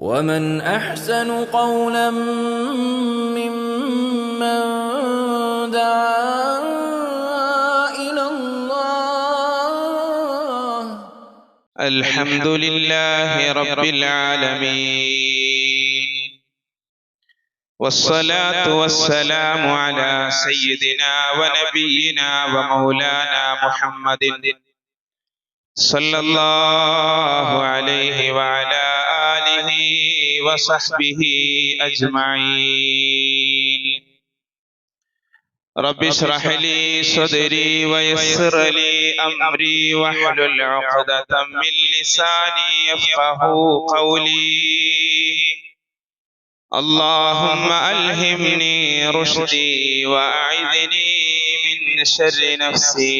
ومن احسن قولا ممن دعا إلى الله الحمد لله رب العالمين والصلاة والسلام على سيدنا ونبينا ومولانا محمد صلى الله عليه وعلى وصحبه أجمعين. رب اشرح لي صدري ويسر لي أمري واحلل عقدة من لساني يفقه قولي. اللهم ألهمني رشدي وأعذني من شر نفسي.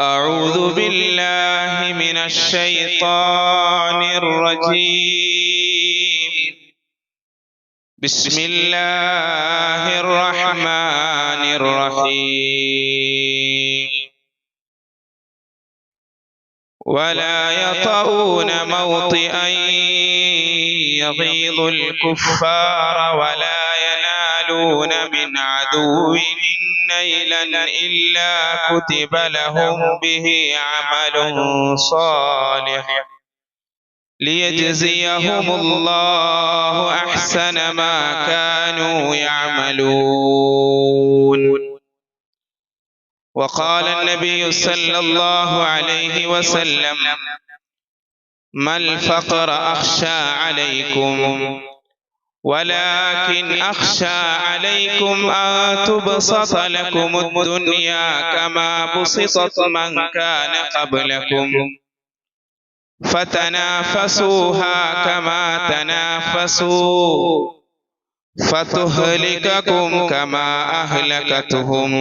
أعوذ بالله من الشيطان الرجيم. بسم الله الرحمن الرحيم. ولا يطؤون موطئا يغيظ الكفار ولا ينالون من عدو. نيلا إلا كتب لهم به عمل صالح ليجزيهم الله أحسن ما كانوا يعملون. وقال النبي صلى الله عليه وسلم ما الفقر أخشى عليكم ولكن اخشى عليكم ان تبسط لكم الدنيا كما بسطت من كان قبلكم فتنافسوها كما تنافسوا فتهلككم كما أهلكتهم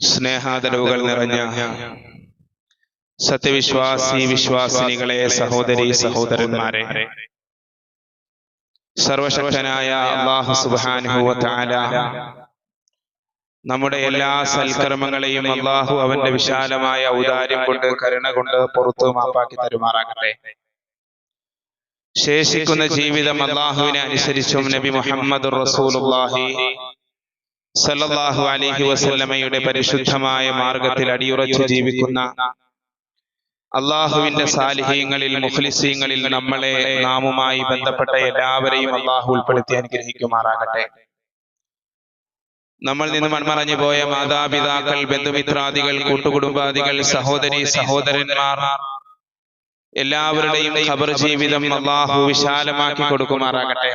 സ്നേഹാദരവുകൾ നിറഞ്ഞ സത്യവിശ്വാസി വിശ്വാസിനികളെ സഹോദരി സഹോദരന്മാരെ സർവശക്തനായ അള്ളാഹു സുബാനുഭവ താല നമ്മുടെ എല്ലാ സൽക്കർമ്മങ്ങളെയും അള്ളാഹു അവന്റെ വിശാലമായ ഔദാര്യം കൊണ്ട് കരുണ കൊണ്ട് പുറത്തു മാപ്പാക്കി തരുമാറാകട്ടെ. ശേഷിക്കുന്ന ജീവിതം അള്ളാഹുവിനെ അനുസരിച്ചും നബി മുഹമ്മദ് റസൂലുള്ളാഹി സല്ലല്ലാഹു അലൈഹി വസല്ലമയുടെ പരിശുദ്ധമായ മാർഗത്തിൽ അടിയുറച്ചു ജീവിക്കുന്ന അള്ളാഹുവിന്റെ സാലിഹ്യങ്ങളിൽ മുഖ്ലിസീങ്ങളിൽ നമ്മളെ നാമുമായി ബന്ധപ്പെട്ട എല്ലാവരെയും അള്ളാഹു ഉൾപ്പെടുത്തി അനുഗ്രഹിക്കുമാറാകട്ടെ. നമ്മൾ നിന്ന് മൺമറഞ്ഞു പോയ മാതാപിതാക്കൾ ബന്ധുമിത്രാദികൾ കൂട്ടുകുടുംബാദികൾ സഹോദരി സഹോദരന്മാർ എല്ലാവരുടെയും ഖബർ ജീവിതം അള്ളാഹു വിശാലമാക്കി കൊടുക്കുമാറാകട്ടെ.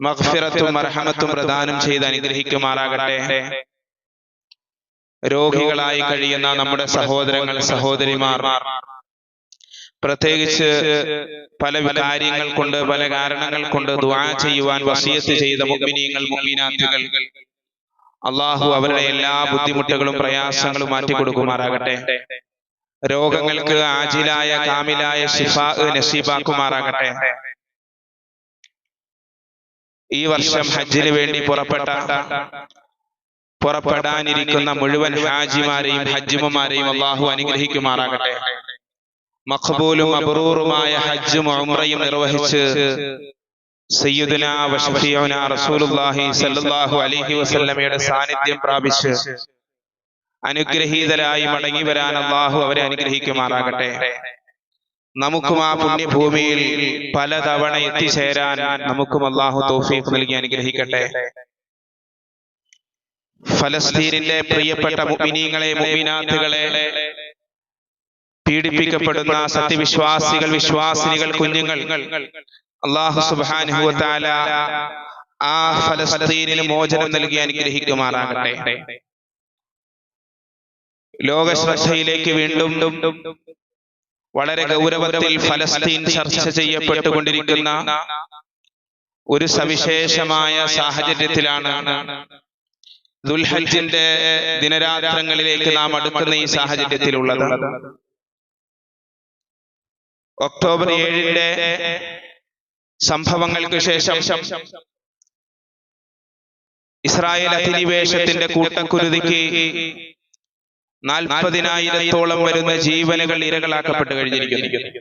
മഹ്ഫിറത്തും അർഹമത്തും പ്രദാനം ചെയ്ത് അനുഗ്രഹിക്കുമാറാകട്ടെ. രോഗികളായി കഴിയുന്ന നമ്മുടെ സഹോദരങ്ങൾ സഹോദരിമാർ. പ്രത്യേകിച്ച് പല കാര്യങ്ങൾ കൊണ്ട് പല കാരണങ്ങൾ കൊണ്ട് ദുആ ചെയ്യുവാൻ വസിയത്ത് ചെയ്ത മുഅ്മിനീങ്ങൾ മുഅ്മിനാത്തുകൾ അള്ളാഹു അവരുടെ എല്ലാ ബുദ്ധിമുട്ടുകളും പ്രയാസങ്ങളും മാറ്റി കൊടുക്കുമാറാകട്ടെ. രോഗങ്ങൾക്ക് ആജിലായ കാമിലായ ശിഫ നസീബാക്കുമാറാകട്ടെ. ഈ വർഷം ഹജ്ജിന് വേണ്ടി പുറപ്പെട്ട പുറപ്പെടാനിരിക്കുന്ന മുഴുവൻ ഹാജിമാരെയും ഹജ്ജുമാരെയും അള്ളാഹു അനുഗ്രഹിക്കുമാറാകട്ടെ. മഖബൂലും അബറൂറുമായ ഹജ്ജും ഉംറയും നിർവഹിച്ച് സാന്നിധ്യം പ്രാപിച്ച് അനുഗ്രഹീതരായി മടങ്ങി വരാൻ അള്ളാഹു അവരെ അനുഗ്രഹിക്കുമാറാകട്ടെ. നമുക്കും ആ പുണ്യഭൂമിയിൽ പലതവണ എത്തിച്ചേരാൻ നമുക്കും അള്ളാഹു തോഫീഫ് നൽകി അനുഗ്രഹിക്കട്ടെ. ഫലസ്തീനിലെ പ്രിയപ്പെട്ട മുഅ്മിനീങ്ങളെ മുഅ്മിനാത്തുകളെ പീഡിപ്പിക്കപ്പെടുന്ന സത്യവിശ്വാസികൾ വിശ്വാസിനികൾ കുഞ്ഞുങ്ങൾ. അള്ളാഹു സുബ്ഹാനഹു വ തആല ആ ഫലസ്തീനിൽ മോചനം നൽകി അനുഗ്രഹിക്കുമാറാകട്ടെ. ലോക ശ്രദ്ധയിലേക്ക് വീണ്ടും വളരെ ഗൗരവത്തിൽ ഫലസ്തീൻ ചർച്ച ചെയ്യപ്പെട്ടുകൊണ്ടിരിക്കുന്ന ഒരു സവിശേഷമായ സാഹചര്യത്തിലാണ് ദുൽഹജ്ജിന്റെ ദിനരാത്രങ്ങളിലേക്ക് നാം അടുക്കുന്ന ഈ സാഹചര്യത്തിലുള്ളത്. ഒക്ടോബർ ഏഴിന്റെ സംഭവങ്ങൾക്ക് ശേഷം ഇസ്രായേൽ അധിനിവേശത്തിന്റെ കൂട്ടക്കുരുതിക്ക് നാൽപ്പതിനായിരത്തോളം വരുന്ന ജീവനുകൾ ഇരകളാക്കപ്പെട്ട് കഴിഞ്ഞിരിക്കുന്നു.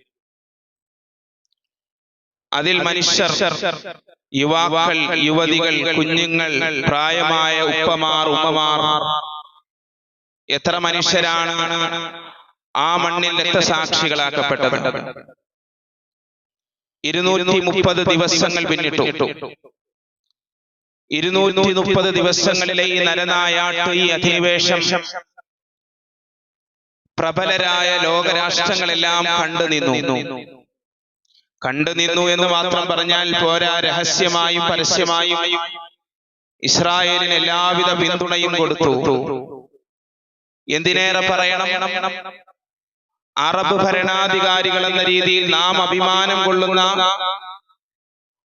അതിൽ മനുഷ്യർ യുവാക്കൾ യുവതികൾ കുഞ്ഞുങ്ങൾ പ്രായമായ ഉപ്പമാർ ഉമ്മമാർ. എത്ര മനുഷ്യരാണ് ആ മണ്ണിൽ രക്തസാക്ഷികളാക്കപ്പെട്ടത്? ഇരുന്നൂറ്റി മുപ്പത് ദിവസങ്ങൾ പിന്നിട്ടു. ഇരുന്നൂറ്റി മുപ്പത് ദിവസങ്ങളിലെ ഈ നരനായാട്ട് ഈ അധിനിവേശം പ്രബലരായ ലോകരാഷ്ട്രങ്ങളെല്ലാം കണ്ടു നിന്നു. കണ്ടു നിന്നു എന്ന് മാത്രം പറഞ്ഞാൽ പോരാ രഹസ്യമായും പരസ്യമായും ഇസ്രായേലിന് എല്ലാവിധ പിന്തുണയും കൊടുത്തു. എന്തിനേറെ പറയണം? അറബ് ഭരണാധികാരികൾ എന്ന രീതിയിൽ നാം അഭിമാനം കൊള്ളുന്ന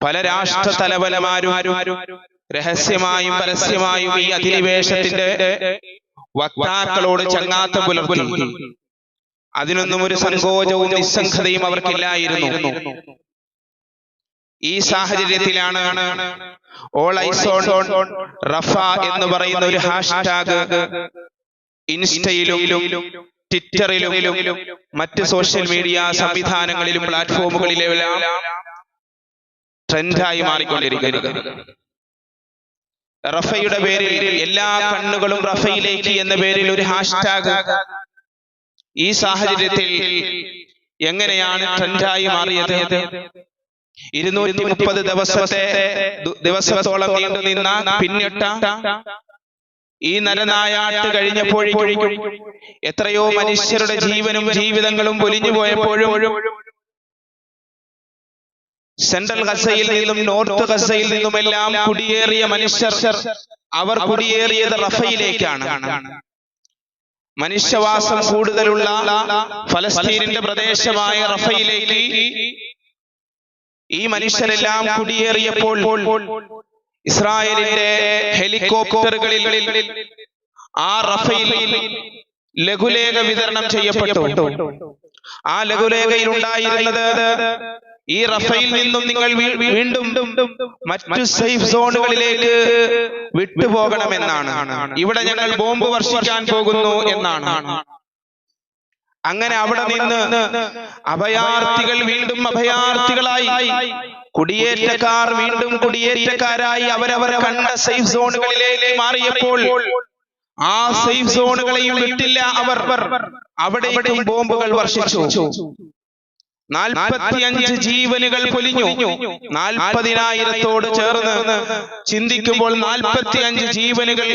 പല രാഷ്ട്ര തലവന്മാരും രഹസ്യമായും പരസ്യമായും ഈ അധിനിവേശത്തിന്റെ വക്താക്കളോട് ചങ്ങാത്തം പുലർത്തി. അതിനൊന്നും ഒരു സങ്കോചവും നിസ്സംഗതയും അവർക്കില്ലായിരുന്നു. ഈ സാഹചര്യത്തിലാണ് ഓൾ ഐസോൺ റഫ എന്ന് പറയുന്ന ഒരു ഹാഷ്ടാഗ് ഇൻസ്റ്റയിലും ട്വിറ്ററിലും മറ്റ് സോഷ്യൽ മീഡിയ സംവിധാനങ്ങളിലും പ്ലാറ്റ്ഫോമുകളിലെല്ലാം ട്രെൻഡായി മാറിക്കൊണ്ടിരിക്കുന്നത്. റഫയുടെ പേരിൽ എല്ലാ കണ്ണുകളും റഫയിലേക്ക് എന്ന പേരിൽ ഒരു ഹാഷ്ടാഗ് ഈ സാഹചര്യത്തിൽ എങ്ങനെയാണ് ട്രെൻഡായി മാറിയത്? ഇരുന്നൂറ്റി മുപ്പത് ദിവസത്തെ ദിവസത്തോളം നീണ്ടു നിന്ന പിന്നിട്ട ഈ നരനായാട്ട് കഴിഞ്ഞപ്പോഴേക്കും എത്രയോ മനുഷ്യരുടെ ജീവനും ജീവിതങ്ങളും പൊലിഞ്ഞു പോയപ്പോഴും സെൻട്രൽ ഗസയിൽ നിന്നും നോർത്ത് ഗസയിൽ നിന്നുമെല്ലാം കുടിയേറിയ മനുഷ്യർ അവർ കുടിയേറിയത് റഫയിലേക്കാണ്. മനുഷ്യവാസം കൂടുതലുള്ള ഫലസ്തീനിന്റെ പ്രദേശമായ റഫയിലേക്ക് ഈ മനുഷ്യരെല്ലാം കുടിയേറിയപ്പോൾ ഇസ്രായേലിന്റെ ഹെലികോപ്റ്ററുകളിൽ ആ റഫയിൽ ലഘുലേഖ വിതരണം ചെയ്യപ്പെട്ടു. ആ ലഘുലേഖയിൽ ഉണ്ടായിരുന്നത് ഈ റഫയിൽ നിന്നും നിങ്ങൾ വീണ്ടും മറ്റു സേഫ് സോണുകളിലേക്ക് വിട്ടുപോകണമെന്നാണ്. ഇവിടെ ഞങ്ങൾ ബോംബ് വർഷിക്കാൻ പോകുന്നു എന്നാണ്. അങ്ങനെ അവിടെ നിന്ന് അഭയാർത്ഥികൾ വീണ്ടും അഭയാർത്ഥികളായി. കുടിയേറ്റക്കാർ വീണ്ടും കുടിയേറ്റക്കാരായി അവരവർ കണ്ട സേഫ് സോണുകളിലേക്ക് മാറിയപ്പോൾ ആ സേഫ് സോണുകളെയും വിട്ടില്ല അവർ. അവിടേക്കും ബോംബുകൾ വർഷിച്ചു. നാൽപ്പത്തിയഞ്ച് ജീവനുകൾ പൊലിഞ്ഞു. നാൽപ്പതിനായിരത്തോട് ചേർന്ന് ചിന്തിക്കുമ്പോൾ നാൽപ്പത്തിയഞ്ച് ജീവനുകൾ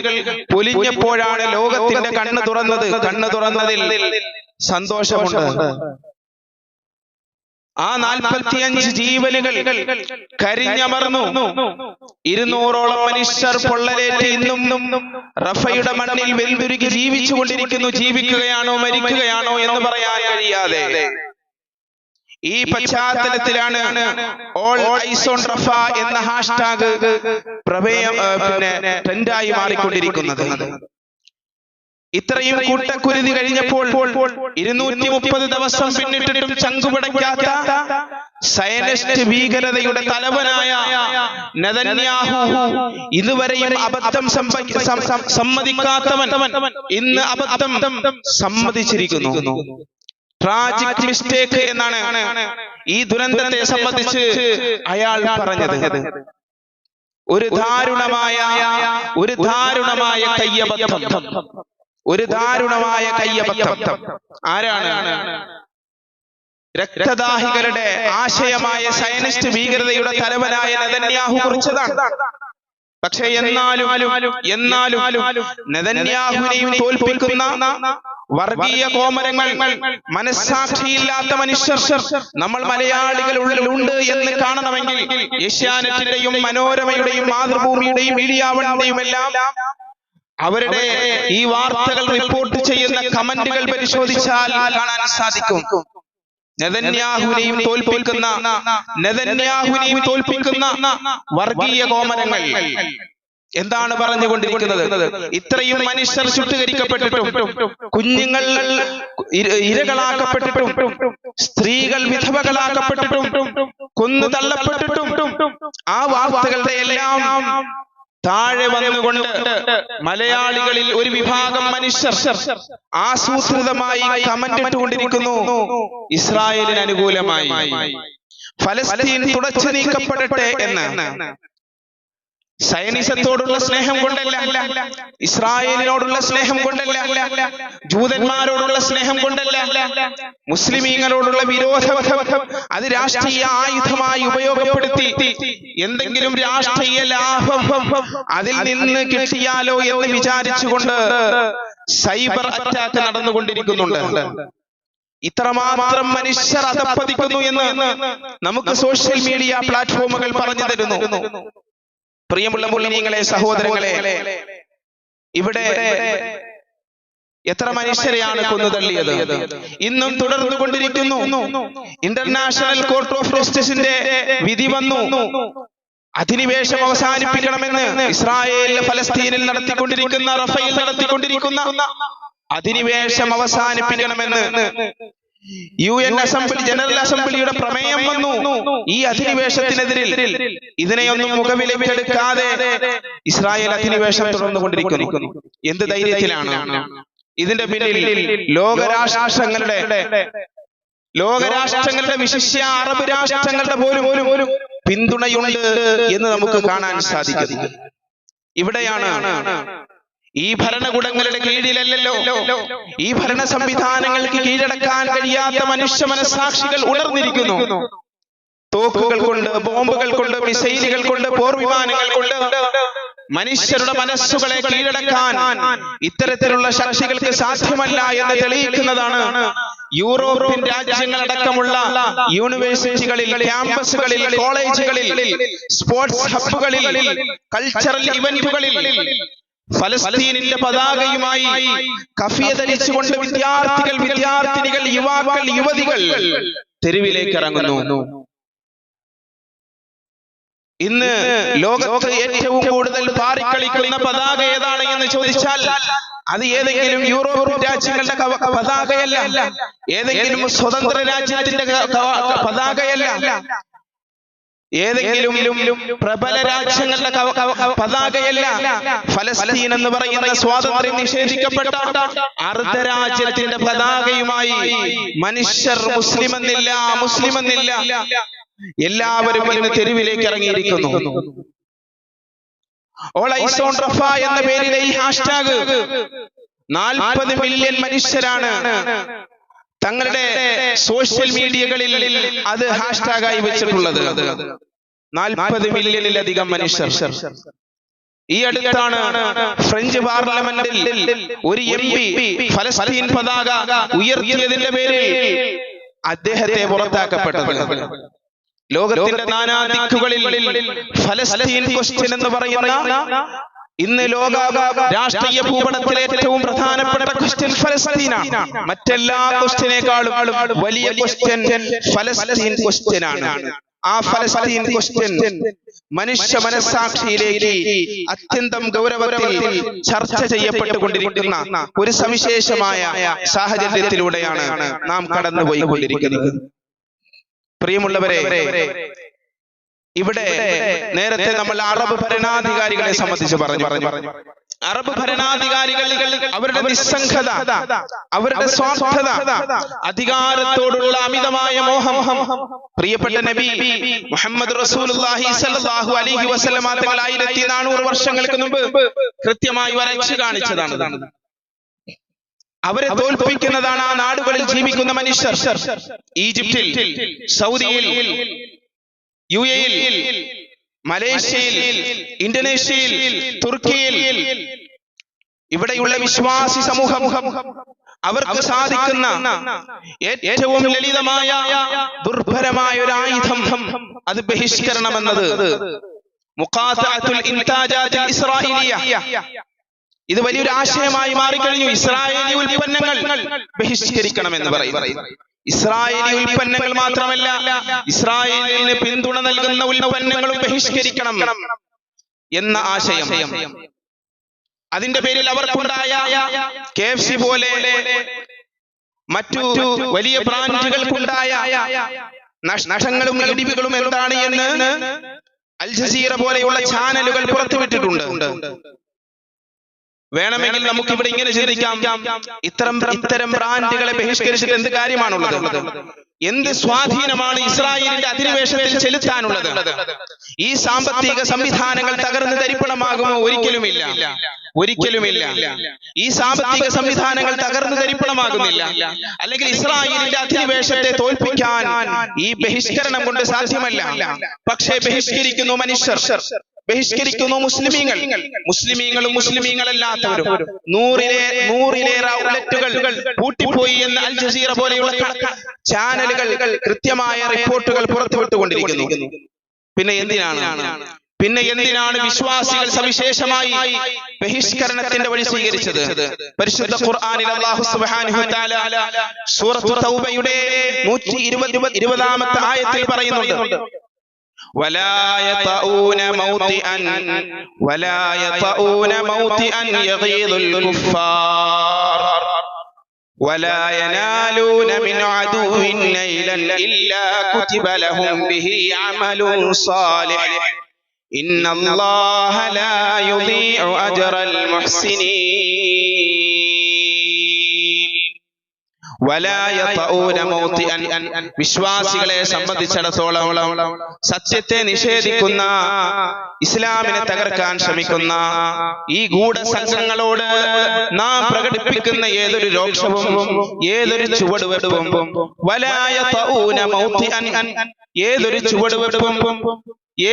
പൊലിഞ്ഞപ്പോഴാണ് ലോകത്തിന്റെ കണ്ണ് തുറന്നത്. കണ്ണ് തുറന്നതിൽ സന്തോഷമുണ്ട്. ആ നാൽപ്പത്തിയഞ്ച് ജീവനുകൾ കരിഞ്ഞമർന്നു. ഇരുന്നൂറോളം മനുഷ്യർ പൊള്ളലേറ്റ് ഇന്നും റഫയുടെ മണ്ണിൽ വെൽവിരുകി ജീവിച്ചുകൊണ്ടിരിക്കുന്നു. ജീവിക്കുകയാണോ മരിക്കുകയാണോ എന്ന് പറയാൻ കഴിയാതെ ഈ പശ്ചാത്തലത്തിലാണ് ഓൾ ഐസോൺ റഫ എന്ന ഹാഷ്ടാഗ് പ്രമേയം പിന്നെ ട്രെൻഡായി മാറിക്കൊണ്ടിരിക്കുന്നത്. ഇത്രയും കൂട്ടക്കുരുതി കഴിഞ്ഞപ്പോൾ ഇരുന്നൂറ്റി മുപ്പത് ദിവസം പിന്നിട്ടിട്ടും ചങ്കുപിടയ്ക്കാത്ത സയനിസ്റ്റ് ഭീകരതയുടെ തലവനായ നദന്യാഹു ഇതുവരെയും അബദ്ധം സമ്മതിക്കാത്തവൻ ഇന്ന് അബദ്ധം സമ്മതിച്ചിരിക്കുന്നു. ട്രാജിക് മിസ്റ്റേക്ക് എന്നാണ് ഈ ദുരന്തത്തെ സംബന്ധിച്ച് അയാൾ പറഞ്ഞത്. ഒരു ദാരുണമായ ഒരു ദാരുണമായ കയ്യബദ്ധം. ഒരു ദാരുണമായ കയ്യബദ്ധം. ആരാണ്? രക്തദാഹികളുടെ ആശയമായ സയനിസ്റ്റ് ഭീകരതയുടെ തലവനായ നെതന്യാഹു കുറിച്ചതാണ്. പക്ഷെ എന്നാലും എന്നാലും നെതന്യാഹുവിനെയും തോൽപ്പിക്കുന്ന വർഗീയ കോമരങ്ങൾ മനസ്സാക്ഷിയില്ലാത്ത മനുഷ്യർ നമ്മൾ മലയാളികൾ ഉള്ളിലുണ്ട് എന്ന് കാണണമെങ്കിൽ ഏഷ്യാനെറ്റിന്റെയും മനോരമയുടെയും മാതൃഭൂമിയുടെയും മീഡിയാവണിന്റെയും എല്ലാം അവരുടെ ഈ വാർത്തകൾ റിപ്പോർട്ട് ചെയ്യുന്ന കമന്റുകൾ പരിശോധിച്ചാൽ കാണാൻ സാധിക്കും. നെതന്യാഹുവിനെയും തോൽപ്പിക്കുന്ന നെതന്യാഹുവിനെയും തോൽപ്പിക്കുന്ന വർഗീയ കോമരങ്ങൾ എന്താണ് പറഞ്ഞുകൊണ്ടിരിക്കുന്നത്? ഇത്രയും മനുഷ്യർ ശുദ്ധീകരിക്കപ്പെട്ടിട്ടും കുഞ്ഞുങ്ങൾ ഇരകളാക്കപ്പെട്ടിട്ടും സ്ത്രീകൾ വിധവകളാക്കപ്പെട്ടിട്ടും കൊന്നു തള്ളപ്പെട്ടിട്ടും ആ വാർത്തകളുടെ എല്ലാം താഴെ വന്നുകൊണ്ട് മലയാളികളിൽ ഒരു വിഭാഗം മനുഷ്യർ ആസൂത്രിതമായി കമന്റ് ഇട്ടുകൊണ്ടിരിക്കുന്നു. ഇസ്രായേലിന് അനുകൂലമായി. ഫലസ്തീൻ തുടച്ചു നീക്കപ്പെടട്ടെ എന്ന്. സൈനിസത്തോടുള്ള സ്നേഹം കൊണ്ടല്ല. ഇസ്രായേലിനോടുള്ള സ്നേഹം കൊണ്ടല്ല. ജൂതന്മാരോടുള്ള സ്നേഹം കൊണ്ടല്ല. മുസ്ലിമീങ്ങളോടുള്ള വിരോധം അത് രാഷ്ട്രീയ ആയുധമായി ഉപയോഗപ്പെടുത്തി. എന്തെങ്കിലും രാഷ്ട്രീയ ലാഭം അതിൽ നിന്ന് കിട്ടിയാലോ എന്ന് വിചാരിച്ചുകൊണ്ട് സൈബർ അറ്റാക്ക് നടന്നുകൊണ്ടിരിക്കുന്നുണ്ട്. ഇത്രമാത്രം മനുഷ്യർ അധപ്പതിക്കുന്നു എന്ന് നമുക്ക് സോഷ്യൽ മീഡിയ പ്ലാറ്റ്ഫോമുകൾ പറഞ്ഞു തരുന്നു. പ്രിയമുള്ള മുള്ളിനീങ്ങളെ സഹോദരങ്ങളെ ഇവിടെ എത്ര മനുഷ്യരെയാണ് കൊന്നുതള്ളിയത് ഇന്നും തുടർന്നു കൊണ്ടിരിക്കുന്നു ഇന്റർനാഷണൽ കോർട്ട് ഓഫ് ജസ്റ്റിസിന്റെ വിധി വന്നു. അധിനിവേശം അവസാനിപ്പിക്കണമെന്ന് ഇസ്രായേൽ ഫലസ്തീനിൽ നടത്തിക്കൊണ്ടിരിക്കുന്ന റഫയിൽ നടത്തിക്കൊണ്ടിരിക്കുന്ന അധിനിവേശം അവസാനിപ്പിക്കണമെന്ന് യു എൻ അസംബ്ലി ജനറൽ അസംബ്ലിയുടെ പ്രമേയം വന്നു. ഈ അധിനിവേശത്തിനെതിരിൽ ഇതിനെയൊന്നും മുഖവിലക്കെടുക്കാതെ ഇസ്രായേൽ അധിനിവേശം തുടർന്നുകൊണ്ടിരിക്കുന്നു. എന്ത് ധൈര്യത്തിലാണ്? ഇതിന്റെ പിന്നിൽ ലോകരാഷ്ട്രങ്ങളുടെ ലോകരാഷ്ട്രങ്ങളുടെ വിശിഷ്യ അറബ് രാഷ്ട്രങ്ങളുടെ പോലും പോലും പിന്തുണയുണ്ട് എന്ന് നമുക്ക് കാണാൻ സാധിക്കുന്നു. ഇവിടെയാണ് ഈ ഭരണകൂടങ്ങളുടെ കീഴിലല്ലല്ലോ. ഈ ഭരണ സംവിധാനങ്ങൾക്ക് കീഴടക്കാൻ കഴിയാത്ത മനുഷ്യ മനസാക്ഷികൾ ഉണർന്നിരിക്കുന്നു. തോക്കുകൾ കൊണ്ട് ബോംബുകൾ കൊണ്ട് മിസൈലുകൾ കൊണ്ട് പോർവിമാനങ്ങൾ കൊണ്ട് മനുഷ്യരുടെ മനസ്സുകളെ കീഴടക്കാൻ ഇത്തരത്തിലുള്ള ശക്തികൾക്ക് സാധ്യമല്ല എന്ന് തെളിയിക്കുന്നതാണ് യൂറോപ്യൻ രാജ്യങ്ങളടക്കമുള്ള യൂണിവേഴ്സിറ്റികളിൽ ക്യാമ്പസുകളിൽ കോളേജുകളിൽ സ്പോർട്സ് ഹബ്ബുകളിൽ കൾച്ചറൽ ഇവന്റുകളിൽ ഫലസ്തീനിന്റെ പതാകയുമായി കഫിയ ധരിച്ചുകൊണ്ട് വിദ്യാർത്ഥികൾ വിദ്യാർത്ഥിനികൾ യുവാക്കൾ യുവതികൾ തെരുവിലേക്ക് ഇറങ്ങുന്നു. ഇന്ന് ലോകത്ത് ഏറ്റവും കൂടുതൽ പാറിക്കളിക്കുന്ന പതാക ഏതാണ് എന്ന് ചോദിച്ചാൽ അത് ഏതെങ്കിലും യൂറോപ്യൻ രാജ്യങ്ങളുടെ പതാകയല്ല. ഏതെങ്കിലും സ്വതന്ത്ര രാജ്യത്തിന്റെ പതാകയല്ല. ഏതെങ്കിലും പ്രബല രാജ്യങ്ങളുടെ പതാകയല്ല ഫലസ്തീൻ എന്ന് പറയുന്ന സ്വാതന്ത്ര്യം നിഷേധിക്കപ്പെട്ട അർദ്ധരാജ്യത്തിന്റെ പതാകയുമായി മനുഷ്യർ മുസ്ലിം എന്നില്ല മുസ്ലിം എന്നില്ല. എല്ലാവരും ഇന്ന് തെരുവിലേക്ക് ഇറങ്ങിയിരിക്കുന്നു. ഓൾ ഐസ് റഫ എന്ന പേരിലെ ഈ ഹാഷ്ടാഗ് നാൽപ്പത് മില്യൺ മനുഷ്യരാണ്. തങ്ങളുടെ സോഷ്യൽ മീഡിയകളിൽ അത് ഹാഷ്ടാഗായി വെച്ചിട്ടുള്ളത്. നാൽപ്പത് മില്യണിലധികം മനുഷ്യർ ഈ അടുത്താണ് ഫ്രഞ്ച് പാർലമെന്റിൽ ഒരു എം പി ഫലസ്തീൻ പതാക ഉയർത്തിയതിന്റെ പേരിൽ അദ്ദേഹത്തെ പുറത്താക്കപ്പെട്ടത്. ലോകത്തിന്റെ നാനാദിക്കുകളിൽ ഫലസ്തീൻ ക്വസ്റ്റ്യൻ എന്ന് പറയുന്ന ഇന്ന് ലോക രാഷ്ട്രീയ ഭൂപടത്തിലെ ഏറ്റവും പ്രധാനപ്പെട്ട ക്വസ്റ്റ്യൻ ഫലസ്തീനാണ്. മറ്റെല്ലാ ക്വസ്റ്റ്യനേക്കാളും വലിയ ക്വസ്റ്റ്യൻ ഫലസ്തീൻ ക്വസ്റ്റ്യൻ ആണ്. ആ ഫലസ്തീൻ ക്വസ്റ്റ്യൻ മനുഷ്യ മനസാക്ഷിയിലേക്ക് അത്യന്തം ഗൗരവത്തിൽ ചർച്ച ചെയ്യപ്പെട്ടുകൊണ്ടിരിക്കുന്ന ഒരു സവിശേഷമായ സാഹചര്യത്തിലൂടെയാണ് നാം കടന്നുപോയിക്കൊണ്ടിരിക്കുന്നത്. പ്രിയമുള്ളവരെ ഇവിടെ നേരത്തെ നമ്മൾ അറബ് ഭരണാധികാരികളെ സംബന്ധിച്ച് പറഞ്ഞു. പറഞ്ഞു. അറബ് ഭരണാധികാരികൾ അവരുടെ നിസ്സംഗത അവരുടെ സ്വാർത്ഥത അധികാരത്തോടുള്ള അമിതമായ മോഹം. പ്രിയപ്പെട്ട നബി മുഹമ്മദ് റസൂലുള്ളാഹി സ്വല്ലല്ലാഹു അലൈഹി വസല്ലമ തങ്ങൾ ആയിരത്തി നാനൂറ് വർഷങ്ങൾക്ക് മുമ്പ് കൃത്യമായി വരച്ചു കാണിച്ചതാണ്. അവരെ തോൽപ്പിക്കുന്നതാണ് ആ നാടുകളിൽ ജീവിക്കുന്ന മനുഷ്യർ. ഈജിപ്തിൽ സൗദിയിൽ യു എയിൽ മലേഷ്യയിൽ ഇന്തോനേഷ്യയിൽ തുർക്കിയിൽ ഇവിടെയുള്ള വിശ്വാസി സമൂഹം അവർക്ക് സാധിക്കുന്ന ഏറ്റവും ലളിതമായ ദുർഭരമായ ഒരു ആയുധം അത് ബഹിഷ്കരണമെന്നത് എന്നത് ഇത് വലിയൊരു ആശയമായി മാറിക്കഴിഞ്ഞു. ഇസ്രായേലി ഉൽപ്പന്നങ്ങൾ ബഹിഷ്കരിക്കണം എന്ന് പറയും ഇസ്രായേലി ഉൽപ്പന്നങ്ങൾ മാത്രമല്ല ഇസ്രായേലിന് പിന്തുണ നൽകുന്ന ഉൽപ്പന്നങ്ങളും ബഹിഷ്കരിക്കണം എന്ന ആശയം. അതിന്റെ പേരിൽ അവർക്കുണ്ടായ കെ എഫ് സി പോലെ മറ്റു വലിയ ബ്രാൻഡുകൾക്കുണ്ടായ നഷ്ടങ്ങളും ഇടിവുകളും എന്താണ് എന്ന് അൽ ജസീറ പോലെയുള്ള ചാനലുകൾ പുറത്തുവിട്ടിട്ടുണ്ട്. വേണമെങ്കിൽ നമുക്ക് ഇവിടെ ഇങ്ങനെ ചിന്തിക്കാം. ഇത്തരം ഇത്തരം ബ്രാൻഡുകളെ ബഹിഷ്കരിച്ചിട്ട് എന്ത് കാര്യമാണുള്ളത്? എന്ത് സ്വാധീനമാണ് ഇസ്രായേലിന്റെ അധിനിവേശത്തിൽ ചെലുത്താനുള്ളത്? ഈ സാമ്പത്തിക സംവിധാനങ്ങൾ തകർന്ന് തരിപ്പണമാകുമോ ഒരിക്കലുമില്ല. ഒരിക്കലുമില്ല. ഈ സാമ്പത്തിക സംവിധാനങ്ങൾ തകർന്ന് തരിപ്പണമാകുന്നില്ല അല്ലെങ്കിൽ ഇസ്രായേലിന്റെ അധിനിവേശത്തെ തോൽപ്പിക്കാൻ ഈ ബഹിഷ്കരണം കൊണ്ട് സാധ്യമല്ല. പക്ഷേ ബഹിഷ്കരിക്കുന്നു മനുഷ്യർ. ബഹിഷ്കരിക്കുന്നു മുസ്ലിമീങ്ങൾ. മുസ്ലിമീങ്ങളും മുസ്ലിമീങ്ങളല്ലാത്തവരും. നൂറിലെ നൂറിലേറെ ഔട്ട്ലെറ്റുകൾ പൂട്ടിപ്പോയി എന്ന് അൽ ജസീറ പോലെയുള്ള ചാനലുകൾ കൃത്യമായ റിപ്പോർട്ടുകൾ പുറത്തുവിട്ടുകൊണ്ടിരിക്കുന്നു. പിന്നെ എന്തിനാണ്? പിന്നെ എന്തിനാണ് വിശ്വാസികൾ സവിശേഷമായി ബഹിഷ്കരണത്തിന്റെ വഴി സ്വീകരിച്ചത്? പരിശുദ്ധ ഖുർആനിൽ അല്ലാഹു സുബ്ഹാനഹു തആല സൂറത്തു തൗബയുടെ 120 ഇരുപതാമത്തെ ആയത്തിൽ പറയുന്നുണ്ട്. ولا يطؤون موطئا ولا يطؤون موطئا يغيظ الكفار. ولا ينالون من عدو نيلا إلا كتب لهم به عمل صالح. إن الله لا يضيع أجر المحسنين. വിശ്വാസികളെ സംബന്ധിച്ചിടത്തോളം സത്യത്തെ നിഷേധിക്കുന്ന ഇസ്ലാമിനെ തകർക്കാൻ ശ്രമിക്കുന്ന ഈ ഗൂഢസംഘങ്ങളോട് നാം പ്രകടിപ്പിക്കുന്ന ഏതൊരു രോക്ഷവും ഏതൊരു ചുവടുവെടുവും വലായ ഏതൊരു ചുവടുവെടുവും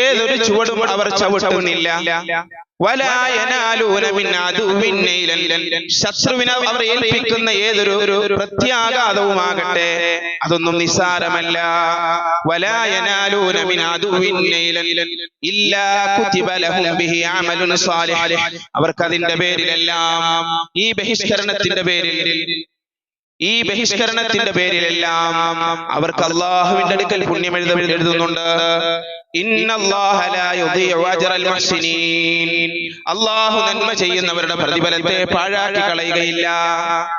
ഏതൊരു ചുവടും അവർ ചവിട്ടുന്നില്ല. ശത്രുവിനെ അവർ ഏൽപ്പിക്കുന്ന ഏതൊരു പ്രത്യാഘാതവുമാകട്ടെ. അതൊന്നും നിസ്സാരമല്ല. അവർക്കതിന്റെ പേരിലെല്ലാം ഈ ബഹിഷ്കരണത്തിന്റെ പേരിൽ ഈ ബഹിഷ്കരണത്തിന്റെ പേരിലെല്ലാം അവർക്ക് അള്ളാഹുവിന്റെ അടുക്കൽ പുണ്യം എഴുത എഴുതുന്നുണ്ട്. അള്ളാഹു നന്മ ചെയ്യുന്നവരുടെ പ്രതിഫലത്തെ പാഴാക്കി കളയുകയില്ല.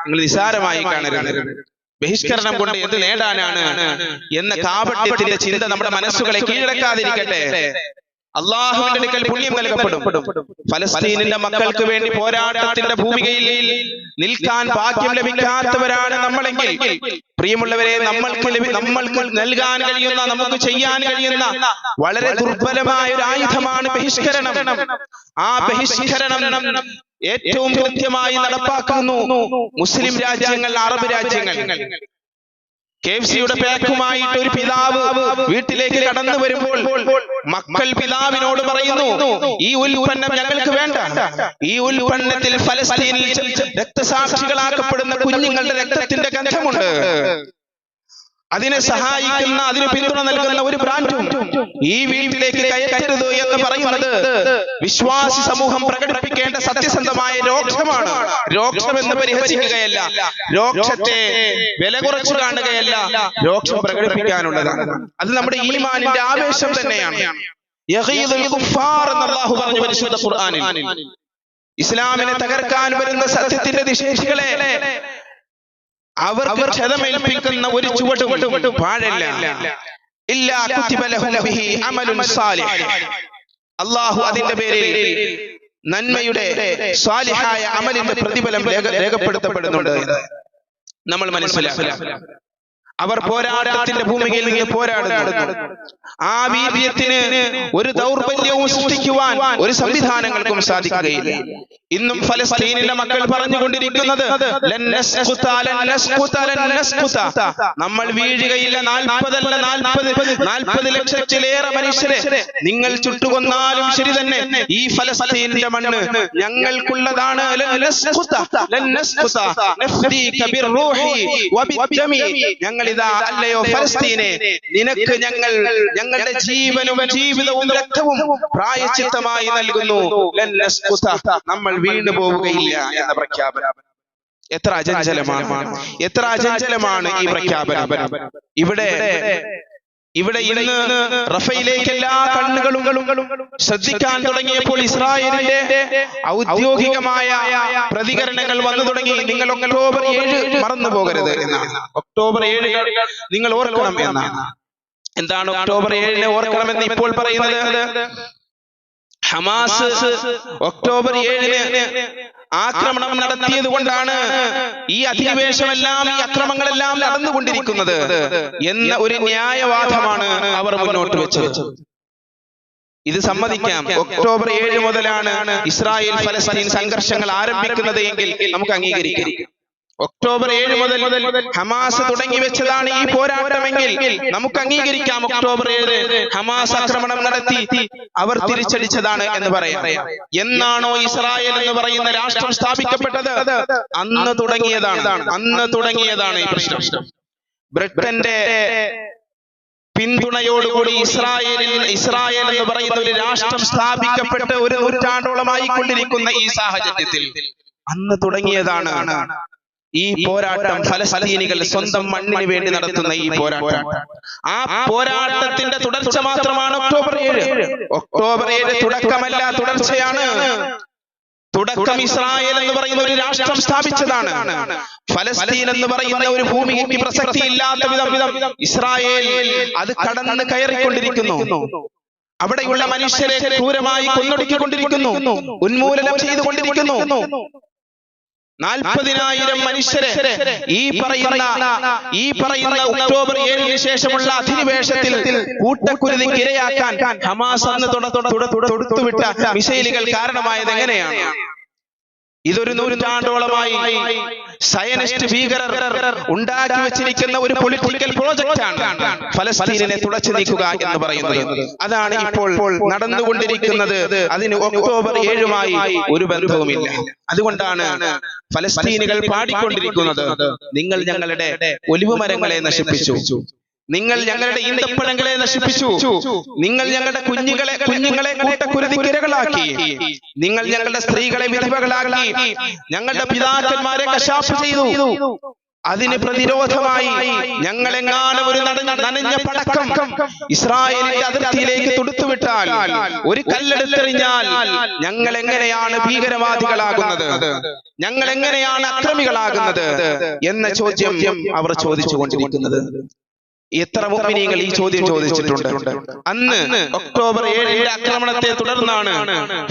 നിങ്ങൾ നിസാരമായി കാണരുത്. ബഹിഷ്കരണം കൊണ്ട് എന്ത് നേടാനാണ് എന്ന കാപട്യത്തിന്റെ ചിന്ത നമ്മുടെ മനസ്സുകളെ കീഴടക്കാതിരിക്കട്ടെ. അള്ളാഹുവിന്റെ അടുക്കൽ പുണ്യം നൽകപ്പെടും. ഫലസ്തീനിന്റെ മക്കൾക്ക് വേണ്ടി പോരാട്ടത്തിന്റെ ഭൂമികയിൽ നിൽക്കാൻ ഭാഗ്യം ലഭിക്കാത്തവരാണ് നമ്മളെങ്കിൽ. പ്രിയമുള്ളവരെ നമ്മൾക്ക് നമ്മൾക്ക് നൽകാൻ കഴിയുന്ന നമുക്ക് ചെയ്യാൻ കഴിയുന്ന വളരെ ദുർബലമായ ഒരു ആയുധമാണ് ബഹിഷ്കരണം. ആ ബഹിഷ്കരണം ഏറ്റവും കൃത്യമായി നടപ്പാക്കുന്നു മുസ്ലിം രാജ്യങ്ങൾ അറബ് രാജ്യങ്ങൾ. കെ എഫ് സിയുടെ പാക്കുമായിട്ട് ഒരു പിതാവ് വീട്ടിലേക്ക് കടന്നു വരുമ്പോൾ മക്കൾ പിതാവിനോട് പറയുന്നു ഈ ഉൽപ്പന്നം ഞങ്ങൾക്ക് വേണ്ട. ഈ ഉൽപ്പന്നത്തിൽ ഫലസ്തീനിൽ രക്തസാക്ഷികളാക്കപ്പെടുന്ന കുഞ്ഞുങ്ങളുടെ രക്തത്തിന്റെ ഗന്ധമുണ്ട്. അതിനെ സഹായിക്കുന്ന അതിന് പിന്തുണ നൽകുന്ന ഒരു ബ്രാൻഡും ഈ വീട്ടിലേക്ക് കയറ്റരുത് എന്ന് പറയുന്നത് വിശ്വാസി സമൂഹം പ്രകടിപ്പിക്കേണ്ട സത്യസന്ധമായ രോക്ഷമാണ്. രോക്ഷം എന്ന് പരിഹരിക്കുകയല്ല രോക്ഷത്തെ വില കുറച്ചു കാണുകയല്ല. രോക്ഷം പ്രകടിപ്പിക്കാനുള്ളതാണ്. അത് നമ്മുടെ ഈമാനിന്റെ ആവേശം തന്നെയാണ്. പറഞ്ഞു പരിശുദ്ധ ഖുർആനിൽ. ഇസ്ലാമിനെ തകർക്കാൻ വരുന്ന സത്യത്തിന്റെ നിഷേധികളെ അവർക്ക് ക്ഷതമേൽപ്പിക്കുന്ന ഒരു ചുവടും പാഴല്ല ഇല്ലാ അള്ളാഹു അതിന്റെ പേരിൽ നന്മയുടെ സാലിഹായ അമലിന്റെ പ്രതിഫലം രേഖ- രേഖപ്പെടുത്തപ്പെടുന്നുണ്ട് നമ്മൾ മനസ്സിലാക്കുക അവർ പോരാട്ടത്തിന്റെ ഭൂമികയിൽ നിന്ന് പോരാടുന്നു. ആ വീര്യത്തിന് ഒരു ദൗർബല്യവും സൃഷ്ടിക്കുവാൻ ഒരു സംവിധാനങ്ങൾക്കും സാധിക്കുകയില്ല. ഇന്നും ഫലസ്തീനിലെ മക്കൾ പറഞ്ഞുകൊണ്ടിരിക്കുന്നത്. നമ്മൾ വീഴുകയില്ല നാൽപ്പതല്ല നാൽപ്പത് നാൽപ്പത് ലക്ഷത്തിലേറെ മനുഷ്യരെ നിങ്ങൾ ചുട്ടുകൊന്നാലും ശരി തന്നെ. ഈ ഫലസ്തീനിന്റെ മണ്ണ് ഞങ്ങൾക്കുള്ളതാണ്. ഞങ്ങൾ ഇതാ അല്ലയോ ഫലസ്തീനെ നിനക്ക് ഞങ്ങൾ ഞങ്ങളുടെ ജീവനും ജീവിതവും രക്തവും പ്രായച്ചിത്തമായി നൽകുന്നു. നമ്മൾ വീണു പോവുകയില്ല എന്ന പ്രഖ്യാപനം. എത്ര അചഞ്ചലമാണ്. എത്ര അചഞ്ചലമാണ്. ഈ പ്രഖ്യാപനം. ഇവിടെ ഇവിടെ ഇന്ന് റഫയിലേക്ക് എല്ലാ കണ്ണുകളും ശ്രദ്ധിക്കാൻ തുടങ്ങിയപ്പോൾ ഇസ്രായേലിന്റെ ഔദ്യോഗികമായ പ്രതികരണങ്ങൾ വന്നു തുടങ്ങി. നിങ്ങൾ ഒക്ടോബർ ഏഴ് മറന്നു പോകരുത് എന്നാണ്. ഒക്ടോബർ ഏഴ് നിങ്ങൾ ഓർക്കണം എന്നാണ്. എന്താണ് ഒക്ടോബർ ഏഴിന് ഓർക്കണമെന്ന് ഇപ്പോൾ പറയുന്നത്? ഹമാസ് ഒക്ടോബർ ഏഴിന് ആക്രമണം നടത്തിയത് കൊണ്ടാണ് ഈ അധിനിവേശമെല്ലാം ഈ അക്രമങ്ങളെല്ലാം നടന്നുകൊണ്ടിരിക്കുന്നത് എന്ന ഒരു ന്യായവാദമാണ് അവർ മുന്നോട്ട് വെച്ചത്. ഇത് സമ്മതിക്കാം. ഒക്ടോബർ ഏഴ് മുതലാണ് ഇസ്രായേൽ ഫലസ്തീൻ സംഘർഷങ്ങൾ ആരംഭിക്കുന്നത് എങ്കിൽ നമുക്ക് അംഗീകരിക്കാം. ഒക്ടോബർ ഏഴ് മുതൽ ഹമാസ് തുടങ്ങി വെച്ചതാണ് ഈ പോരാട്ടമെങ്കിൽ. നമുക്ക് അംഗീകരിക്കാം ഒക്ടോബർ ഏഴ്. ഹമാസ് ആക്രമണം നടത്തി അവർ തിരിച്ചടിച്ചതാണ് എന്ന് പറയാം. എന്നാണോ ഇസ്രായേൽ എന്ന് പറയുന്ന രാഷ്ട്രം സ്ഥാപിക്കപ്പെട്ടത്? അന്ന് തുടങ്ങിയതാണ്. അന്ന് തുടങ്ങിയതാണ് ഈ പ്രശ്നം. ബ്രിട്ടന്റെ പിന്തുണയോടുകൂടി ഇസ്രായേലിൽ ഇസ്രായേൽ എന്ന് പറയുന്ന ഒരു രാഷ്ട്രം സ്ഥാപിക്കപ്പെട്ട് ഒരു നൂറ്റാണ്ടോളമായി കൊണ്ടിരിക്കുന്ന ഈ സാഹചര്യത്തിൽ. അന്ന് തുടങ്ങിയതാണ്. ഈ പോരാട്ടം ഫലസ്തീനികൾ സ്വന്തം മണ്ണിന് വേണ്ടി നടത്തുന്ന ഈ പോരാട്ടം. ആ പോരാട്ടത്തിന്റെ തുടർച്ച മാത്രമാണ് ഒക്ടോബർ ഏഴ്. ഒക്ടോബർ ഏഴ് തുടക്കമല്ല തുടർച്ചയാണ്. തുടക്കം ഇസ്രായേൽ എന്ന് പറയുന്ന ഒരു രാഷ്ട്രം സ്ഥാപിച്ചതാണ്. ഫലസ്തീൻ എന്ന് പറയുന്ന ഒരു ഭൂമിക്ക് പ്രസക്തി ഇല്ലാത്ത വിധം ഇസ്രായേൽ അത് കടന്ന് കയറിക്കൊണ്ടിരിക്കുന്നു. അവിടെയുള്ള മനുഷ്യരെ ക്രൂരമായി കൊന്നൊടുക്കിക്കൊണ്ടിരിക്കുന്നു. ഉന്മൂലനം ചെയ്തുകൊണ്ടിരിക്കുന്നു. നാൽപ്പതിനായിരം മനുഷ്യരെ ഈ പറയുന്ന ഈ പറയുന്ന ഒക്ടോബർ ഏഴിന് ശേഷമുള്ള അധിനിവേശത്തിൽ കൂട്ടക്കുരുതി ഇരയാക്കാൻ ഹമാസ് അന്ന് തുട- തുട- തുട- തൊടുത്തുവിട്ട മിസൈലുകൾ കാരണമായത് എങ്ങനെയാണ്? ഇതൊരു നൂറ്റാണ്ടോളമായി സയനിസ്റ്റ് ഭീകരർ ഉണ്ടാക്കി വെച്ചിരിക്കുന്ന ഒരു പൊളിറ്റിക്കൽ പ്രോജക്റ്റ് ആണ് ഫലസ്തീനിനെ തുടച്ചു നീക്കുക എന്ന് പറയുന്നത്. അതാണ് ഇപ്പോൾ നടന്നുകൊണ്ടിരിക്കുന്നത്. അതിന് ഒക്ടോബർ ഏഴുമായി ഒരു ബന്ധവുമില്ല. അതുകൊണ്ടാണ് ഫലസ്തീനികൾ പാടിക്കൊണ്ടിരിക്കുന്നത്. നിങ്ങൾ ഞങ്ങളുടെ ഒലിവ് മരങ്ങളെ നശിപ്പിച്ചു. നിങ്ങൾ ഞങ്ങളുടെ ഈന്തപ്പഴങ്ങളെ നശിപ്പിച്ചു. നിങ്ങൾ ഞങ്ങളുടെ കുഞ്ഞുങ്ങളെ കുഞ്ഞുങ്ങളെ കൂട്ടക്കുരുതിക്കിരകളാക്കി നിങ്ങൾ ഞങ്ങളുടെ സ്ത്രീകളെ വിധവകളാക്കി. ഞങ്ങളുടെ പിതാക്കന്മാരെ കശാപ്പ് ചെയ്തു. അതിന് പ്രതിരോധമായി ഞങ്ങളെങ്ങാനും ഒരു നനഞ്ഞ പടക്കം ഇസ്രായേലിന്റെ അതിർത്തിയിലേക്ക് തൊടുത്തുവിട്ടാൽ ഒരു കല്ലെടുത്തെറിഞ്ഞാൽ ഞങ്ങൾ എങ്ങനെയാണ് ഭീകരവാദികളാകുന്നത്? ഞങ്ങൾ എങ്ങനെയാണ് അക്രമികളാകുന്നത്? എന്ന ചോദ്യം അവർ ചോദിച്ചുകൊണ്ടിരിക്കുന്നത്. എത്ര മുഅ്മിനീങ്ങൾ ഈ ചോദ്യം ചോദിച്ചിട്ടുണ്ട്? അന്ന് ഒക്ടോബർ ഏഴിന്റെ ആക്രമണത്തെ തുടർന്നാണ്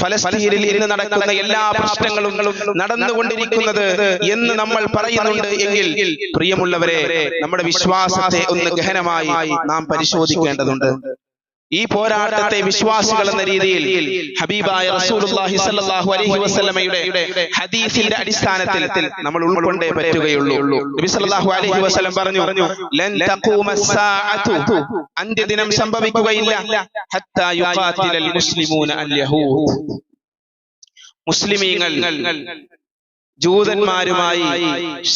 ഫലസ്തീനിൽ ഇന്ന് നടക്കുന്ന എല്ലാ പ്രശ്നങ്ങളും നടന്നുകൊണ്ടിരിക്കുന്നത് എന്ന് നമ്മൾ പറയുന്നുണ്ട് എങ്കിൽ പ്രിയമുള്ളവരെ നമ്മുടെ വിശ്വാസത്തെ ഒന്ന് ഗഹനമായി നാം പരിശോധിക്കേണ്ടതുണ്ട്. ഈ പോരാട്ടത്തെ വിശ്വാസികൾ എന്ന രീതിയിൽ ഹബീബായ റസൂലുള്ളാഹി സ്വല്ലല്ലാഹു അലൈഹി വസല്ലമയുടെ ഹദീസിന്റെ അടിസ്ഥാനത്തിൽ നമ്മൾ ഉൾക്കൊണ്ടേ പറ്റുകയുള്ളൂ. നബി സല്ലല്ലാഹു അലൈഹി വസല്ലം പറഞ്ഞു ലൻ തഖൂമ സാഅതു അന്ത്യദിനം സംഭവിക്കുകയില്ല. ഹത്താ യുഖാതിലൽ മുസ്ലിമൂന അൽ യഹൂദ്. മുസ്ലിമീങ്ങൾ ജൂതന്മാരുമായി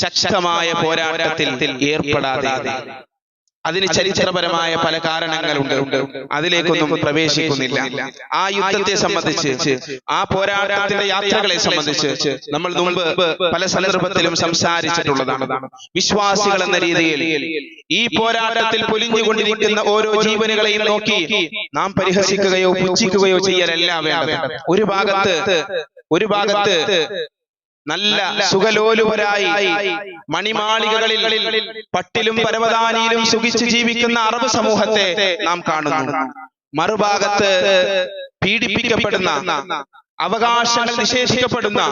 ശക്തമായ പോരാട്ടത്തിൽ ഏർപ്പെടാതെ അതിന് ചരിത്രപരമായ പല കാരണങ്ങളുണ്ട്. അതിലേക്കൊന്നും പ്രവേശിക്കുന്നില്ല. ആ യുദ്ധത്തെ സംബന്ധിച്ച് ആ പോരാട്ടത്തിന്റെ യാത്രകളെ സംബന്ധിച്ച് നമ്മൾ മുമ്പ് പല സന്ദർഭത്തിലും സംസാരിച്ചിട്ടുള്ളതാണ്. വിശ്വാസികൾ എന്ന രീതിയിൽ ഈ പോരാട്ടത്തിൽ പൊലിഞ്ഞുകൊണ്ടിരിക്കുന്ന ഓരോ ജീവനുകളെയും നോക്കി നാം പരിഹസിക്കുകയോ പുച്ഛിക്കുകയോ ചെയ്യലല്ല വേണ്ടത്. ഒരു ഭാഗത്ത് ഒരു ഭാഗത്ത് നല്ല സുഖലോലുപരായി മണിമാളികകളിൽ പട്ടിലും പരവതാനിയിലും സുഖിച്ച് ജീവിക്കുന്ന അറബ് സമൂഹത്തെ നാം കാണുന്നു. മറുഭാഗത്ത് പീഡിപ്പിക്കപ്പെടുന്ന അവകാശങ്ങൾ നിഷേധിക്കപ്പെടുന്ന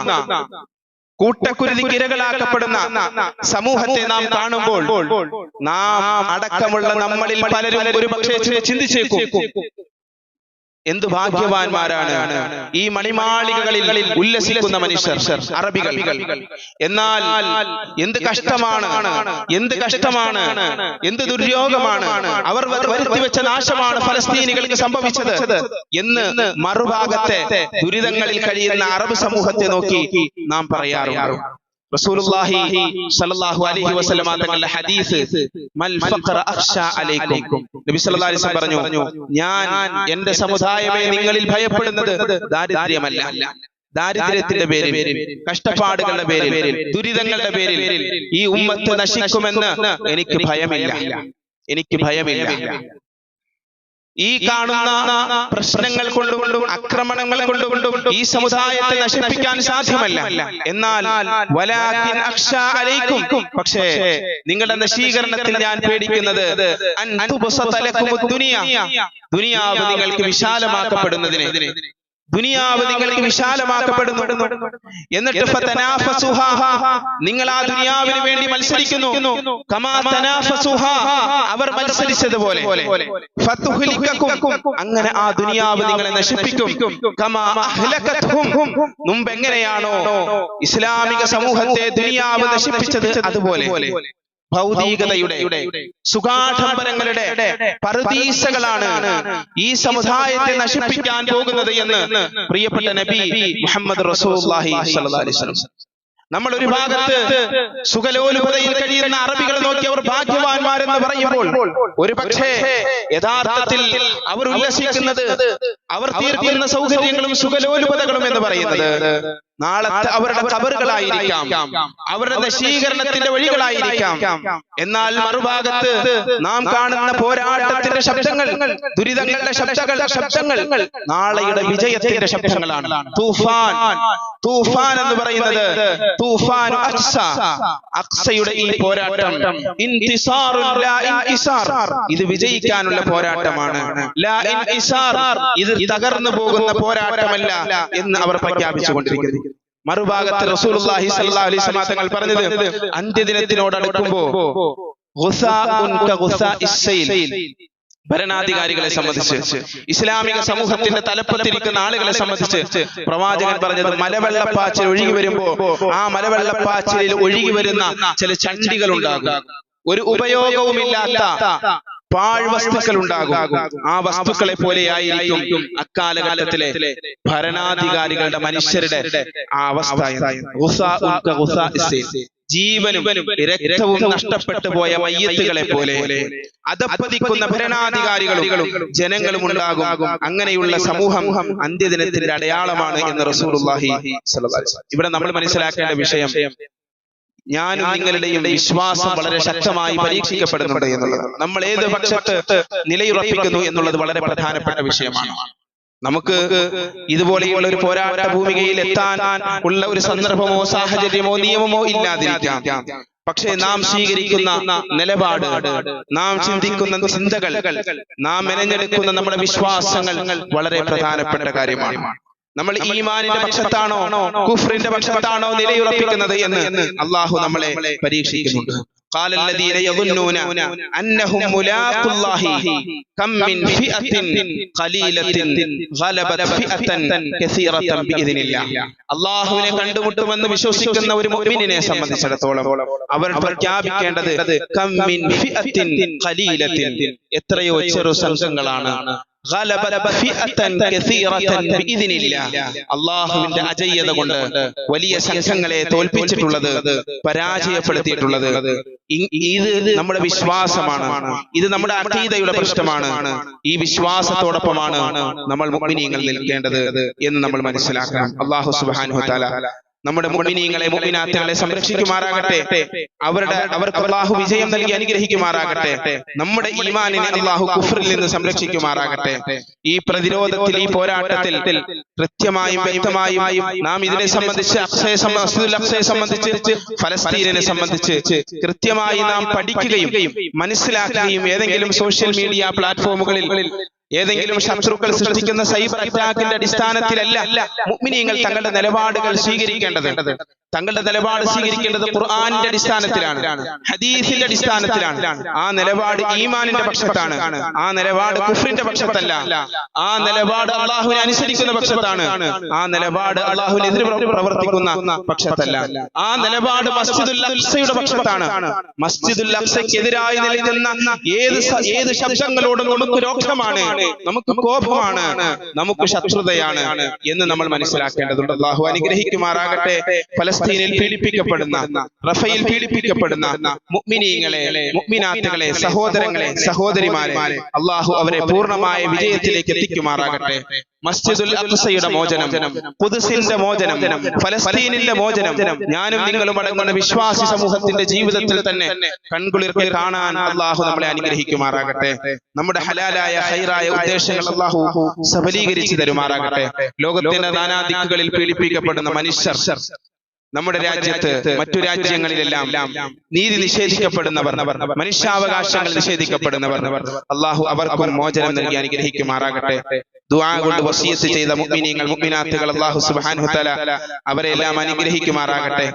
കൂട്ടക്കുരുതിക്കിരകളാക്കപ്പെടുന്ന സമൂഹത്തെ നാം കാണുമ്പോൾ നാം അടക്കമുള്ള നമ്മളിൽ പലരും ഒരു പക്ഷേ ചിന്തിച്ചേക്കും. എന്ത് ഭാഗ്യവാന്മാരാണ് ഈ മണിമാളികകളിൽ ഉല്ലസിക്കുന്ന മനുഷ്യർ അറബികൾ. എന്നാൽ എന്ത് കഷ്ടമാണ് എന്ത് കഷ്ടമാണ് എന്ത് ദുര്യോഗമാണ് അവർ വരുത്തി വെച്ച നാശമാണ് ഫലസ്തീനികൾക്ക് സംഭവിച്ചത്. എന്ന് മറുഭാഗത്തെ ദുരിതങ്ങളിൽ കഴിയുന്ന അറബ് സമൂഹത്തെ നോക്കി നാം പറയാറുണ്ട്. റസൂലുള്ളാഹി സ്വല്ലല്ലാഹു അലൈഹി വസല്ലമ തങ്ങളുടെ ഹദീസ് മൽ ഫഖറ അലൈക്കും. നബി സല്ലല്ലാഹു അലൈഹി വസല്ലം പറഞ്ഞു ഞാൻ എന്റെ സമുദായമേ നിങ്ങളിൽ ഭയപ്പെടുന്നത് ദാരിദ്ര്യമല്ല. ദാരിദ്ര്യത്തിന്റെ പേരിൽ കഷ്ടപ്പാടുകളുടെ പേരിൽ ദുരിതങ്ങളുടെ പേരിൽ ഈ ഉമ്മത്ത് നശിക്കുമെന്ന് എനിക്ക് ഭയമില്ല. എനിക്ക് ഭയമില്ല. ഈ കാണുന്ന പ്രശ്നങ്ങൾ കൊണ്ടുകൊണ്ടും ആക്രമണങ്ങൾ കൊണ്ടുകൊണ്ടും ഈ സമുദായത്തെ നശിപ്പിക്കാൻ സാധ്യമല്ല. എന്നാൽ പക്ഷേ നിങ്ങളുടെ നശീകരണത്തിൽ ഞാൻ പേടിക്കുന്നത് ദുനിയാവ് നിങ്ങൾക്ക് വിശാലമാക്കപ്പെടുന്നതിന്. ദുനിയാവ് നിങ്ങൾക്ക് വിശാലമാക്കപ്പെടുന്നു. എന്നിട്ട്. നിങ്ങൾ ആ ദുനിയാവിന് വേണ്ടി മത്സരിക്കുന്നു. അവർ മത്സരിച്ചതുപോലെ. അങ്ങനെ ആ ദുനിയാവ് നിങ്ങളെ നശിപ്പിക്കും. മുമ്പ് എങ്ങനെയാണോ ഇസ്ലാമിക സമൂഹത്തെ ദുനിയാവ് നശിപ്പിച്ചത് അതുപോലെ. ഭൗതികതയുടെ സുഖാഡംബരങ്ങളുടെ പരദീസകളാണ് ഈ സമുദായത്തെ നശിപ്പിക്കാൻ പോകുന്നത് എന്ന് പ്രിയപ്പെട്ട നബി മുഹമ്മദ് റസൂലുള്ളാഹി സ്വല്ലല്ലാഹി അലൈഹി വസല്ലം. നമ്മൾ ഒരു ഭാഗത്ത് സുഖലോലുപതയിൽ കഴിയുന്ന അറബികൾ നോക്കി അവർ ഭാഗ്യവാന്മാരെന്ന് പറയുമ്പോൾ ഒരു പക്ഷേ യഥാർത്ഥത്തിൽ അവർ ഉല്ലസിക്കുന്നത് അവർ തീർക്കുന്ന സൗകര്യങ്ങളും സുഖലോലുപതകളും എന്ന് പറയുന്നത്. നാളത്തെ അവരുടെ കബറുകളായിരിക്കാം. അവരുടെ നശീകരണത്തിന്റെ വഴികളായിരിക്കാം. എന്നാൽ മറുഭാഗത്ത് നാം കാണുന്ന പോരാട്ടത്തിന്റെ ശബ്ദങ്ങൾ ദുരിതങ്ങളുടെ ശബ്ദങ്ങൾ ശബ്ദങ്ങൾ നാളെയുടെ വിജയത്തിന്റെ ശബ്ദങ്ങളാണ്. തൂഫാൻ തൂഫാൻ എന്ന് പറയുന്നത് തൂഫാൻ അക്സ. അക്സയുടെ ഈ പോരാട്ടം. ഇന്തിസാറുൻ ലാ ഇൻതിസാർ. ഇത് വിജയിക്കാനുള്ള പോരാട്ടമാണ്. ലാ ഇൻതിസാർ. ഇത് തകർന്നു പോകുന്ന പോരാട്ടമല്ല എന്ന് അവർ പ്രഖ്യാപിച്ചുകൊണ്ടിരിക്കുന്നു. മറുഭാഗത്ത് റസൂലുള്ളാഹി സ്വല്ലല്ലാഹു അലൈഹി വസല്ലം തങ്ങൾ പറഞ്ഞത് അന്ത്യദിനത്തിനോട് അടുക്കുമ്പോ ഗുസാഉൻ കഗുസാഇസ് സൈൽ. ഭരണാധികാരികളെ സംബന്ധിച്ച് ഇസ്ലാമിക സമൂഹത്തിന്റെ തലപ്പത്തിരിക്കുന്ന ആളുകളെ സംബന്ധിച്ച് പ്രവാചകൻ പറഞ്ഞത് മലവെള്ളപ്പാച്ചിൽ ഒഴുകി വരുമ്പോ ആ മലവെള്ളപ്പാച്ചിലിൽ ഒഴുകി വരുന്ന ചില ചണ്ടികൾ ഉണ്ടാകും ഒരു ഉപയോഗവുമില്ലാത്ത പാഴ്വസ്തുക്കൾ ഉണ്ടാകും. ആ വസ്തുക്കളെ പോലെയായിരിക്കും അക്കാലഘട്ടത്തിലെ ഭരണാധികാരികളുടെ മനുഷ്യരുടെ ആ അവസ്ഥ. ജീവനും രക്തവും നഷ്ടപ്പെട്ടു പോയ മയ്യത്തുകളെ പോലെ അതപ്പതിക്കുന്ന ഭരണാധികാരികളും ജനങ്ങളും ഉണ്ടാകും അങ്ങനെയുള്ള സമൂഹം അന്ത്യദിനത്തിന്റെ അടയാളമാണ് എന്ന് സ്വല്ലല്ലാഹു ഇവിടെ നമ്മൾ മനസ്സിലാക്കേണ്ട വിഷയം ഞാനും നിങ്ങളുടെയും വിശ്വാസം വളരെ ശക്തമായി പരീക്ഷിക്കപ്പെടുന്നുണ്ട് എന്നുള്ളത്. നമ്മൾ ഏത് പക്ഷത്ത് നിലയുറപ്പിക്കുന്നു എന്നുള്ളത് വളരെ പ്രധാനപ്പെട്ട വിഷയമാണ്. നമുക്ക് ഇതുപോലെയുള്ള ഒരു പോരാട്ട ഭൂമികയിൽ എത്താൻ ഉള്ള ഒരു സന്ദർഭമോ സാഹചര്യമോ നിയമമോ ഇല്ലാതിരിക്കാം. പക്ഷേ നാം സ്വീകരിക്കുന്ന നിലപാട് നാം ചിന്തിക്കുന്ന ചിന്തകൾ നാം മെനഞ്ഞെടുക്കുന്ന നമ്മുടെ വിശ്വാസങ്ങൾ വളരെ പ്രധാനപ്പെട്ട കാര്യമാണ്. നമ്മൾ ഈമാനിന്റെ പക്ഷത്താണോ കുഫ്രിന്റെ പക്ഷത്താണോ നിലയുറപ്പിക്കുന്നത് എന്ന് അള്ളാഹു നമ്മളെ പരീക്ഷിക്കുന്നുണ്ട് قال الذين يظنون أنهم ملاقو الله كم من فئة قليلة غلبت فئة كثيرة بإذن الله അള്ളാഹുവിനെ കണ്ടുമുട്ടുമെന്ന് വിശ്വസിക്കുന്ന ഒരു മുഅ്മിനിനെ സംബന്ധിച്ചിടത്തോളം അവർ പ്രഖ്യാപിക്കേണ്ടത് കം മിൻ ഫിഅത്തിൻ ഖലീലത്തിൻ എത്രയോ ചെറു സംഘങ്ങളാണ് അള്ളാഹുവിന്റെ അജയ്യത കൊണ്ട് വലിയ സംഘങ്ങളെ തോൽപ്പിച്ചിട്ടുള്ളത് പരാജയപ്പെടുത്തിയിട്ടുള്ളത്. ഇത് നമ്മുടെ വിശ്വാസമാണ്. ഇത് നമ്മുടെ അതീതയുടെ പ്രശ്നമാണ്. ഈ വിശ്വാസത്തോടൊപ്പമാണ് നമ്മൾ മുഗ്മിനീങ്ങൾ നിൽക്കേണ്ടത് എന്ന് നമ്മൾ മനസ്സിലാക്കണം. അള്ളാഹു സുബാനുഹത്താല നമ്മുടെ മുഅ്മിനീങ്ങളെ മുഅ്മിനാത്തുകളെ സംരക്ഷിക്കുമാറാകട്ടെ. അവരുടെ അവർക്ക് അള്ളാഹു വിജയം നൽകി അനുഗ്രഹിക്കുമാറാകട്ടെ. നമ്മുടെ ഈമാനിനെ അള്ളാഹു കുഫറിൽ നിന്ന് സംരക്ഷിക്കുമാറാകട്ടെ. ഈ പ്രതിരോധത്തിൽ ഈ പോരാട്ടത്തിൽ കൃത്യമായും വ്യക്തമായും നാം ഇതിനെ സംബന്ധിച്ച് അക്ഷയ അക്ഷയെ സംബന്ധിച്ച് ഫലസ്തീനിനെ സംബന്ധിച്ച് കൃത്യമായി നാം പഠിക്കുകയും മനസ്സിലാക്കുകയും ഏതെങ്കിലും സോഷ്യൽ മീഡിയ പ്ലാറ്റ്ഫോമുകളിൽ ഏതെങ്കിലും ശത്രുക്കൾ സൃഷ്ടിക്കുന്ന സൈബർ അറ്റാക്കിന്റെ അടിസ്ഥാനത്തിലല്ല മുഅ്മിനീങ്ങൾ തങ്ങളുടെ നിലപാടുകൾ സ്വീകരിക്കേണ്ടത്. തങ്ങളുടെ നിലപാട് സ്വീകരിക്കേണ്ടത് ഖുർആനിന്റെ അടിസ്ഥാനത്തിലാണ്. ഹദീസിന്റെ അടിസ്ഥാനത്തിലാണ്. ആ നിലപാട് ഈമാനിന്റെ പക്ഷത്താണ്. ആ നിലപാട് കുഫറിന്റെ പക്ഷത്തല്ല. ആ നിലപാട് അള്ളാഹുവിനെ അനുസരിക്കുന്ന പക്ഷത്താണ്. ആ നിലപാട് അള്ളാഹുവിനെതിരെ പ്ര- പ്രവർത്തിക്കുന്ന പക്ഷത്തല്ല. ആ നിലപാട് മസ്ജിദുൽ അക്സയുടെ പക്ഷത്താണ്. മസ്ജിദുൽ അക്സയ്ക്കെതിരായി നിലനിന്ന ഏത് ഏത് ശബ്ദങ്ങളോടും നമുക്ക് രോക്ഷമാണ്. നമുക്ക് കോപമാണ്. നമുക്ക് ശത്രുതയാണ് എന്ന് നമ്മൾ മനസ്സിലാക്കേണ്ടതുണ്ട്. അള്ളാഹു അനുഗ്രഹിക്കുമാറാകട്ടെ. ഫലസ്തീൻ ഫലസ്തീനിൽ പീഡിപ്പിക്കപ്പെടുന്ന റഫയിൽ പീഡിപ്പിക്കപ്പെടുന്ന മുഗ്മിനീങ്ങളെ മുഗ്മിനാത്തുകളെ സഹോദരങ്ങളെ സഹോദരിമാരെ അള്ളാഹു അവരെ പൂർണമായ വിജയത്തിലേക്ക് എത്തിക്കുമാറാകട്ടെ. മസ്ജിദുൽ അഖ്സയുടെ മോചനം ഖുദ്സിന്റെ മോചനം ഫലസ്തീനിന്റെ മോചനം ഞാനും നിങ്ങളും അടങ്ങുന്ന വിശ്വാസി സമൂഹത്തിന്റെ ജീവിതത്തിൽ തന്നെ കൺകുളിർക്കെ കാണാൻ അള്ളാഹു നമ്മളെ അനുഗ്രഹിക്കുമാറാകട്ടെ. നമ്മുടെ ഹലാലായ ഹൈറായ ഉദ്ദേശങ്ങൾ അള്ളാഹു സഫലീകരിച്ചു തരുമാറാകട്ടെ. ലോകത്തിന്റെ നാനാദിക്കുകളിൽ പീഡിപ്പിക്കപ്പെടുന്ന മനുഷ്യർ. നമ്മുടെ രാജ്യത്ത് മറ്റു രാജ്യങ്ങളിലെല്ലാം നീതി നിഷേധിക്കപ്പെടുന്നവർ മനുഷ്യാവകാശങ്ങൾ നിഷേധിക്കപ്പെടുന്നവർ. അള്ളാഹു അവർക്കും മോചനം നൽകി അനുഗ്രഹിക്കുമാറാകട്ടെ. ദുആ കൊണ്ട് വസിയത്ത് ചെയ്ത മുഅ്മിനീങ്ങൾ മുഅ്മിനാത്തുകൾ അള്ളാഹു സുബ്ഹാനഹു തആല അവരെല്ലാം അനുഗ്രഹിക്കുമാറാകട്ടെ.